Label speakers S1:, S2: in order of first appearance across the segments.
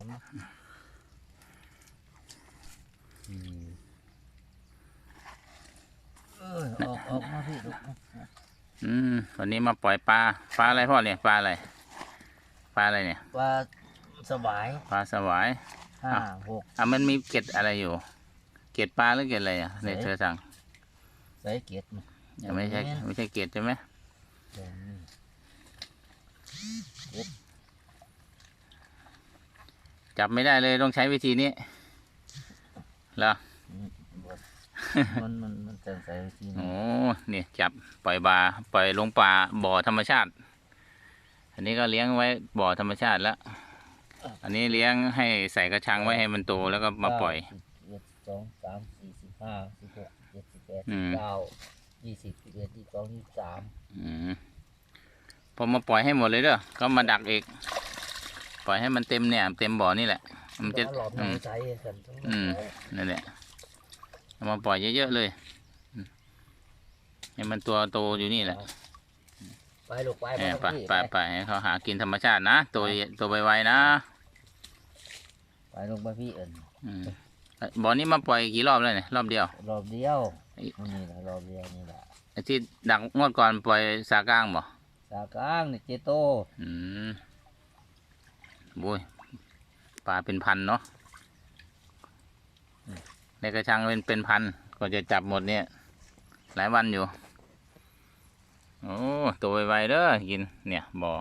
S1: อืมเออออกออกมาพี่ลูก
S2: อืมวันนี้มาปล่อยปลาปลาอะไรพ่อเนี่ยปลาอะไรปลาอะไรเนี่ย
S1: ว่าสบาย
S2: ปลาสวาย
S1: ห้าหก
S2: อะมันมีเกล็ดอะไรอยู่ เกล็ดปลาหรือเกล็ดอะไรอะเนี่ยเธอสั่ง
S1: ใส่เกียรติมา
S2: ยังไม่ใช่ไม่ใช่เกล็ดใช่ไหม
S1: เดี๋ยวนี้
S2: จับไม่ได้เลยต้องใช้วิธีนี้เหรอ
S1: อืมบ่มันมันมันจะใส่ทีนี้
S2: โอ้นี่จับปล่อยปลาปล่อยลงป่าบ่อธรรมชาติ อันนี้ก็เลี้ยงไว้บ่อธรรมชาติแล้ว อันนี้เลี้ยงให้ใส่กระชังไว้ให้มันโตแล้วก็มาปล่อย
S1: สิบเอ็ดสองสามสี่สิบห้าสิบหกเจ็ดสิบแปด
S2: อื
S1: สิบ
S2: ม
S1: เก้ายี่สิบสิบเอ็ดยี่สิบสองยี่สิบสาม
S2: อืมพอมาปล่อยให้หมดเลยเด้อก็มาดักอีก ปล่อยให้มันเต็มเนี่ยเต็มบ่อนี่แหละ มันจะ
S1: แล้วหลอด
S2: อื
S1: น้ำ
S2: ม
S1: ใช้กันทั้งหมด
S2: อืมนั่นแหละเอามาปล่อยเยอะๆเลยอืมให้มันตัวโตอยู่นี่แหละ
S1: ไปลูกไป
S2: เออไป
S1: พี่
S2: ไปไปให้เขาหากินธรรมชาตินะตัวตัวไวๆนะ
S1: ไปลงไปพี่เอิญ
S2: อืมเอ้ยบ่อนี้มาปล่อยกี่รอบแล้วเนี่ยรอบเดียว
S1: รอบเดียว
S2: ไอ้
S1: นี่แหละรอบเดียวนี่แหละ
S2: ไอ้ที่ดักงวดก่อนปล่อยสากลางบ่
S1: สากลางนี่เจโต
S2: อืม บุ้ยปลาเป็นพันเนาะในกระชังเป็นเป็นพันก็จะจับหมดเนี่ย หลายวันอยู่ โอ้ตัวไวๆเด้อกินเนี่ยบ่อ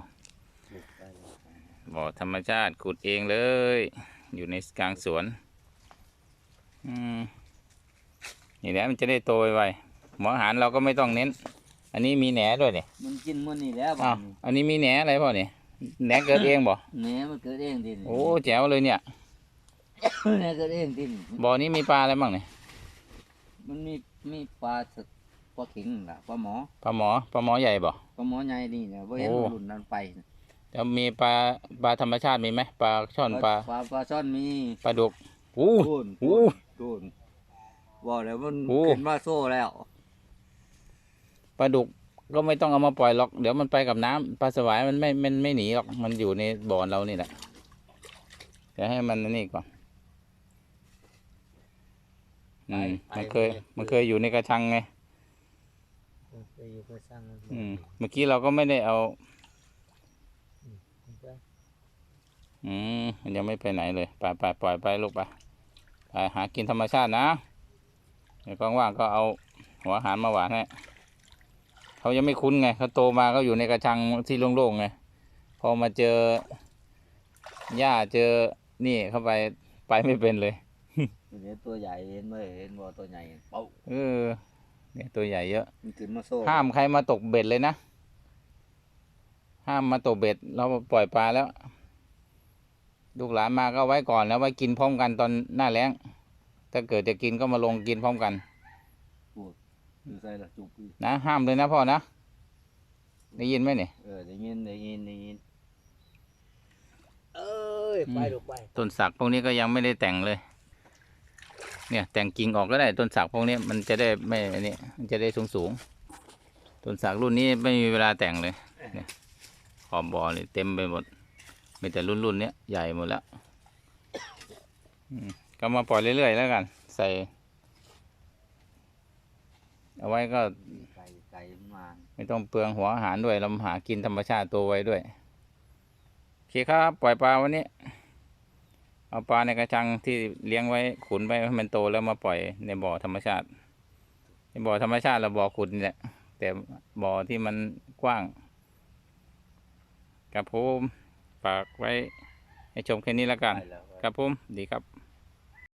S2: บ่อธรรมชาติขุดเองเลย อยู่ในกลางสวนอืมนี่แหละมันจะได้โตไวๆหมออาหารเราก็ไม่ต้องเน้น อันนี้มีแหนด้วยเนี่ย
S1: มันกินมันนี่แล้ว
S2: อ้าวอันนี้มีแหนอะไรพ่อเนี่ย แหนเกิดเองบ่
S1: เนี้ยมันเกิดเองดิน
S2: โอ้แจ๋วเลยเนี่ย
S1: เนี่ยเกิดเองดิน
S2: บ่อนี้มีปลาอะไรบ้างเนี่ย
S1: มันมีมีปลาสดปลาขิงล่ะปลาหมอ
S2: ปลาหมอปลาหมอใหญ่บ่
S1: ปลาหมอใหญ่นี่เนี่ยว่าเห็น
S2: โอ้
S1: รุ่นนั้นไปน่ะ
S2: แล้วมีปลาปลาธรรมชาติมีไหมปลาช่อนปลา
S1: ปลาปลาช่อนมี
S2: ปลาดุกอู้
S1: โูน
S2: โอ้
S1: โูนบอกแล้วมัน
S2: โอ้
S1: ขึ้นมาโซ่แล้ว
S2: ปลาดุก ก็ไม่ต้องเอามาปล่อยหรอกเดี๋ยวมันไปกับน้ำปลาสวายมันไม่มันไม่หนีหรอกมันอยู่ในบ่อเรานี่แหละเดี๋ยวให้มันนี่ก่อนอืมมันเคย มันเคยอยู่ในกระชังไง
S1: ไปอยู่ไปสร้างมัน
S2: อืมเมื่อกี้เราก็ไม่ได้เอา
S1: ไป
S2: อืมมันยังไม่ไปไหนเลยไปไปปล่อยไปลูกไปไปหากินธรรมชาตินะเดี๋ยวว่างๆก็เอาหัวอาหารมาหวานให้ เขายังไม่คุ้นไงเขาโตมาก็อยู่ในกระชังที่โล่งๆไงพอมาเจอหญ้าเจอนี่เข้าไปไปไม่เป็นเลย
S1: เห็นตัวใหญ่เห็นไหมเห็นบ่ตัวใหญ่เป้า
S2: เออเนี่ยตัวใหญ่เยอะ
S1: มันขึ้นมาโซ่
S2: ห้ามใครมาตกเบ็ดเลยนะห้ามมาตกเบ็ดเราปล่อยปลาแล้ว ลูกหลานมาก็ไว้ก่อนแล้วไว้กินพร้อมกันตอนหน้าแล้งถ้าเกิดจะกินก็มาลงกินพร้อมกัน
S1: อยู่ใส่ละจุกอีก
S2: นะห้ามเลยนะพ่อนะ ได้ยินไหมเนี่ย
S1: เออได้ยินได้ยินได้ยินเอ้ยไปลูกไป
S2: ต้นสักพวกนี้ก็ยังไม่ได้แต่งเลย เนี่ย แต่งกิ่งออกก็ได้ต้นสักพวกนี้มันจะได้ไม่อันนี้มันจะได้สูงสูงๆต้นสักรุ่นนี้ไม่มีเวลาแต่งเลยเนี่ยขอบบ่อเลยเต็มไปหมดมีแต่รุ่นรุ่นๆเนี้ยใหญ่หมดแล้วอืมก็มาปล่อยเรื่อยๆแล้วกัน ใส่ เอาไว้ก็
S1: ไก่ไก่มา
S2: ไม่ต้องเปลืองหัวอาหารด้วยเราหากินธรรมชาติตัวไว้ด้วยโอเคครับ ปล่อยปลาวันนี้ เอาปลาในกระชังที่เลี้ยงไว้ขุนไว้ให้มันโตแล้วมาปล่อยในบ่อธรรมชาติในบ่อธรรมชาติเราบ่อขุดนี่แหละแต่บ่อที่มันกว้างกับผมฝากไว้ให้ชมแค่นี้แล้วกัน
S1: ไปแล้ว
S2: ครับผมดีครับ